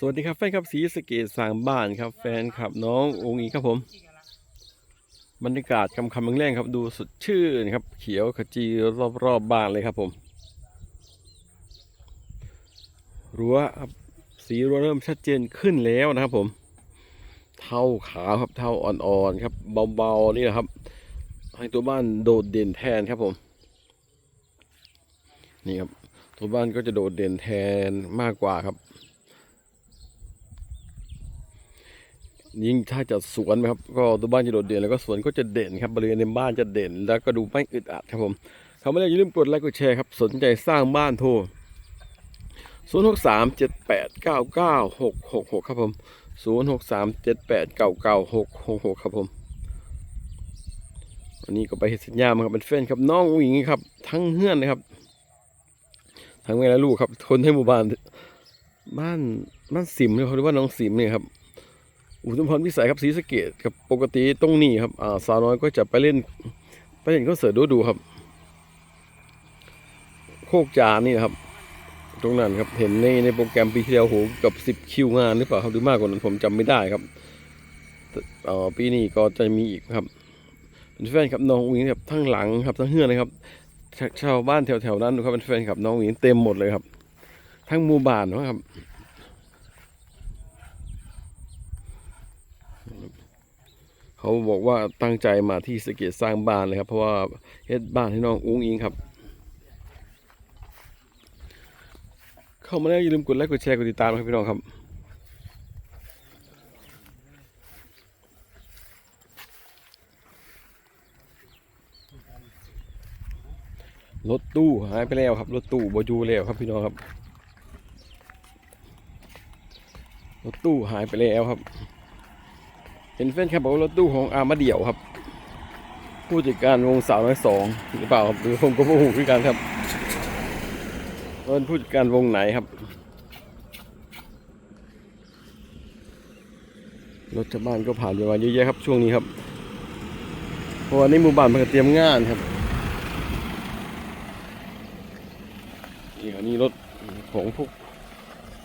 สวัสดีครับแฟนครับสีสะเกตสางบ้านครับ แฟนครับน้ององค์อีครับผม บรรยากาศคำคำแรงครับ ดูสดชื่นครับ เขียวขจีรอบๆบบ้านเลยครับผมรั้วครับสีรั้วเริ่มชัดเจนขึ้นแล้วนะครับผม เท่าขาวครับเท่าอ่อนๆครับเบาๆนี่นะครับ ให้ตัวบ้านโดดเด่นแทนครับผม นี่ครับตัวบ้านก็จะโดดเด่นแทนมากกว่าครับ ยิ่งถ้าจะสวนนะครับ ก็ตัวบ้านจะโดดเด่นแล้วก็สวนก็จะเด่นครับบริเวณในบ้านจะเด่น แล้วก็ดูไม่อึดอัดครับผมเขาไม่ได้อย่าลืมกดไลค์กดแชร์ครับสนใจสร้างบ้านโทรศูนย์หกสามเจ็ดแปดเก้าเก้าหกหกหกครับผมศูนย์หกสามเจ็ดแปดเก้าเก้าหกหกหกครับผมอันนี้ก็ไปเห็นสัญญามาครับเป็นแฟนครับน้องอุ้งอิงครับ ทั้งเฮือนนะครับ ทั้งแม่และลูกครับคนให้หมู่บ้านบ้านบ้านสิมเนี่ยเขาเรียกว่าน้องสิมเนี่ยครับ อุทุมพรพิสัยครับศรีสะเกดครับปกติตรงนี้ครับอ่าสาวน้อยก็จะไปเล่น ไปเล่นคอนเสิร์ตดูดูครับ โคกจานนี่นะครับ ตรงนั้นครับเห็นในในโปรแกรมปีที่แล้วโหกับสิบคิวงานหรือเปล่าครับหรือมากกว่านั้นผมจำไม่ได้ครับเอ่อปีนี้ก็จะมีอีกครับเป็นแฟนครับน้องอุ้งอิงครับทั้งหลังครับทั้งเฮือนนะครับชาวบ้านแถวๆนั้นครับเป็นแฟนครับน้องอุ้งอิงเต็มหมดเลยครับ ทั้งหมู่บ้านนะครับ เขาบอกว่าตั้งใจมาที่สะเกตสร้างบ้านเลยครับ เพราะว่าเฮ็ดบ้านให้น้องอุ้งอิงครับ เข้ามาแล้วอย่าลืมกดไลค์กดแชร์กดติดตามครับพี่น้องครับรถตู้หายไปแล้วครับรถตู้บอยูแล้วครับพี่น้องครับรถตู้หายไปแล้วครับ เห็นแฟนคลับบอกว่ารถตู้ของอามาเดี่ยวครับ ผู้จัดการวงสาวน้อยสองหรือเปล่าครับหรือผมก็ไม่รู้คือกันครับเป็นผู้จัดการวงไหนครับรถชาวบ้านก็ผ่านไปมาเยอะแยะครับช่วงนี้ครับเพราะว่าในหมู่บ้านมันเตรียมงานครับนี่อันนี้รถของพวก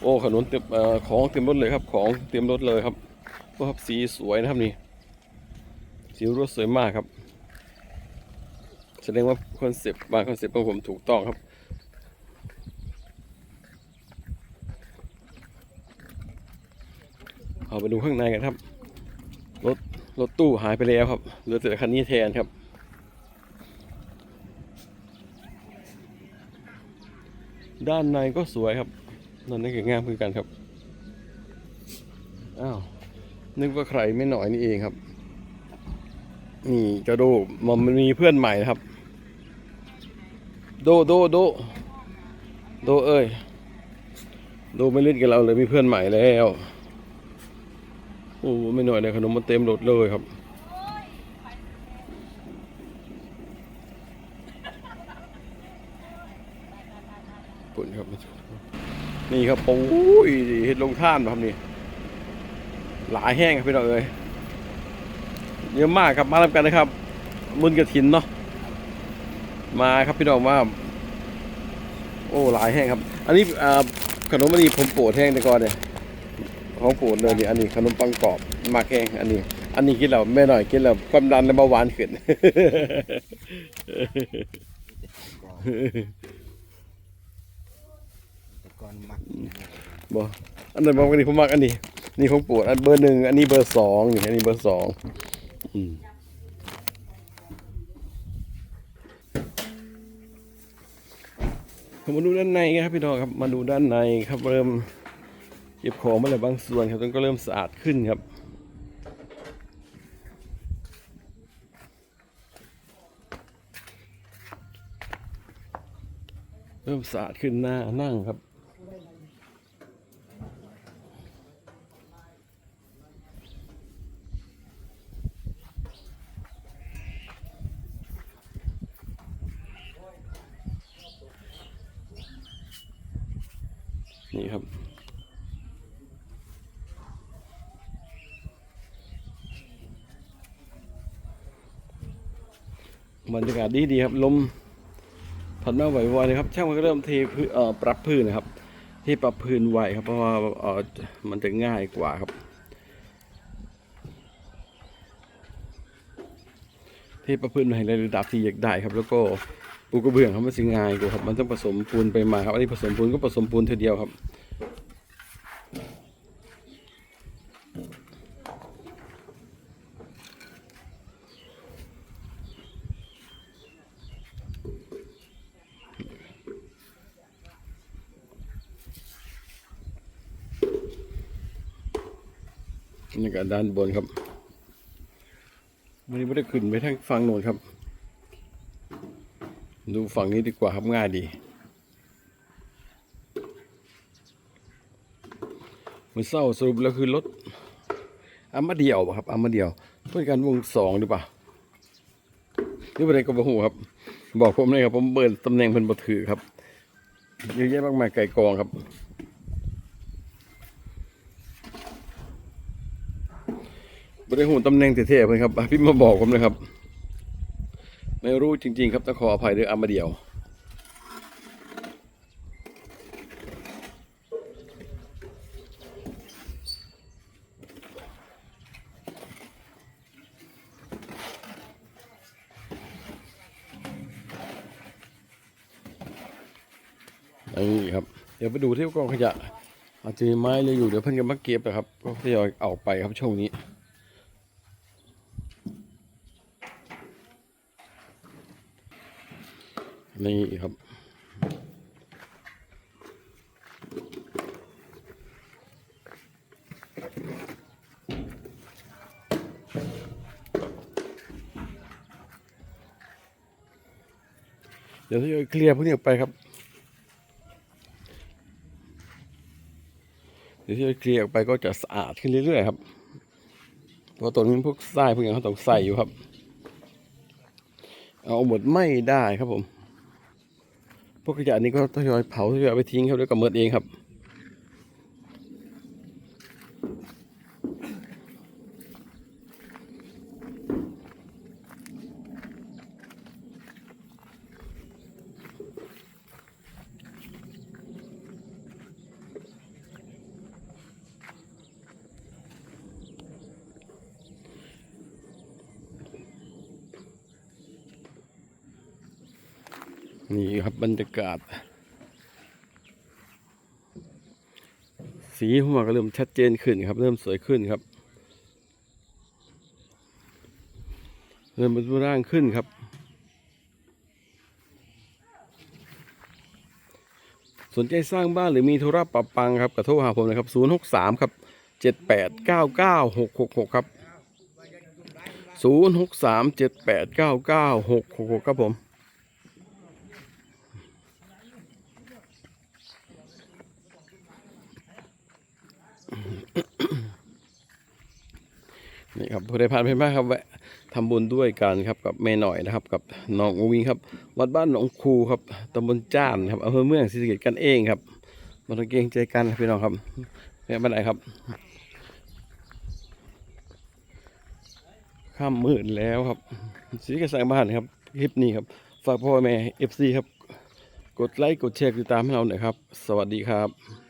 โอ้ขนนเต็มของเต็มรถเลยครับ ของเต็มรถเลยครับ ครับสีสวยนะครับนี่ สีรถสวยมากครับ แสดงว่าคอนเซปต์บางคอนเซปต์ของผมถูกต้องครับเอาไปดูข้างในกันครับ รถรถตู้หายไปแล้วครับเหลือแต่คันนี้แทนครับด้านในก็สวยครับด้านในก็งามคือกันครับ อ้าว นึกว่าใครไม่หน่อยนี่เองครับ นี่เจะโดมันมันมีเพื่อนใหม่นะครับ โดโดโดโดเอ้ยโดไม่เล่นกับเราเลยมีเพื่อนใหม่แล้วโอ้ไม่หน่อยเลยขนมมันเต็มรถเลยครับปุ่นครับ นี่ครับโอ้ยเห็ดลงท่านครับนี่ หลายแห้งครับพี่น้องเอ้ยเยอะมากครับมาทำกันนะครับ มุนกระถินเนาะมาครับพี่น้องว่า โอ้หลายแห้งครับ อันนี้อ่าขนมอันนี้ผมโปรดแห้งแต่ก่อนเนี่ยของโปรดเลยนี่อันนี้ขนมปังกรอบมากแห้งอันนี้ อันนี้กินแล้วแม่หน่อยกินแล้วความดันและเบาหวานขึ้นแต่ก่อนมักบ่อันนั้นบอกอันนี้ผมมักอันนี้ นี่ของปรดอันเบอร์หนึ่งอันนี้เบอร์สองนี่อันนี้เบอร์สองอืมมาดูด้านในครับพี่น้องครับมาดูด้านในครับเริ่มเก็บของมาแล้วบางส่วนครับตอนก็เริ่มสะอาดขึ้นครับเริ่มสะอาดขึ้นหน้านั่งครับ นี่ครับ บรรยากาศดีดีครับ ลมพัดมาไหวๆเลยครับ ช่างมันก็เริ่มเทพื้นเอ่อปรับพื้นนะครับ ที่ปรับพื้นไหวครับเพราะว่าเออมันจะง่ายกว่าครับ ที่ประพื้นในระดับที่อยากได้ครับแล้วก็ ปูกระเบื้องครับมันสิง่ายกว่าครับ มันต้องผสมปูนไปมาครับ อันนี้ผสมปูนก็ผสมปูนเทีเดียวครับนี่ก็ด้านบนครับวันนี้ไม่ได้ขึ้นไปทางฝั่งโน้นครับ ดูฝั่งนี้ดีกว่าครับง่ายดีมือเศร้าสรุปแล้วคือรถอามาเดียวครับอามาเดียวเพื่อการวงสองหรือเปล่าหรืออะไรก็บ่ฮู้ครับ บอกผมเลยครับ ผมเบิร์นตำแหน่งเพิ่นบ่ถือครับเยอะแยะมากมายไก่กองครับ บริหูตำแหน่งเท่ๆเพื่อนครับพี่มาบอกผมเลยครับ รู้จริง ๆ ครับต้องขออภัยด้วยอามาเดียว นี่ครับ เดี๋ยวไปดูที่กองขยะอาจจะมีไม้เลยอยู่เดี๋ยวเพิ่นก็มาเก็บนะครับ ก็ทยอยเอาไปครับช่วงนี้ นี่ครับ เดี๋ยวทยอยเคลียร์พวกนี้ออกไปครับ เดี๋ยวที่เราเคลียร์ออกไปก็จะสะอาดขึ้นเรื่อยๆครับเพราะตัวนี้พวกทรายพวกอย่างเขาต้องใส่อยู่ครับ เอาหมดไม่ได้ครับผม พวกขยะนี้ก็ทยอยเผาทยอยไปทิ้งครับด้วก็เมิดเองครับ นี่ครับบรรยากาศ สีหัวก็เริ่มชัดเจนขึ้นครับ เริ่มสวยขึ้นครับ เริ่มเป็นรูปร่างขึ้นครับ สนใจสร้างบ้านหรือมีธุระปรับปังครับกระโทรหาผมนะครับ 063 ครับ 7899 666 ครับ 063 7899 666 ครับผม นี่ครับผู้ใดผ่านไปมากครับแวะทำบุญด้วยกันครับกับแม่หน่อยนะครับกับน้องอุวิงครับ วัดบ้านหนองคูครับตำบลจ้านครับอำเภอเมืองศรีสะเกษกันเองครับมาต้องเกรงใจกันพี่น้องครับแม่บ้านไหนครับข้ามมืดแล้วครับศรีสะเกษสร้างบ้านครับคลิปนี้ครับ ฝากพ่อแม่เอฟซีครับ กดไลค์กดแชร์ติดตามให้เราหน่อยครับ สวัสดีครับ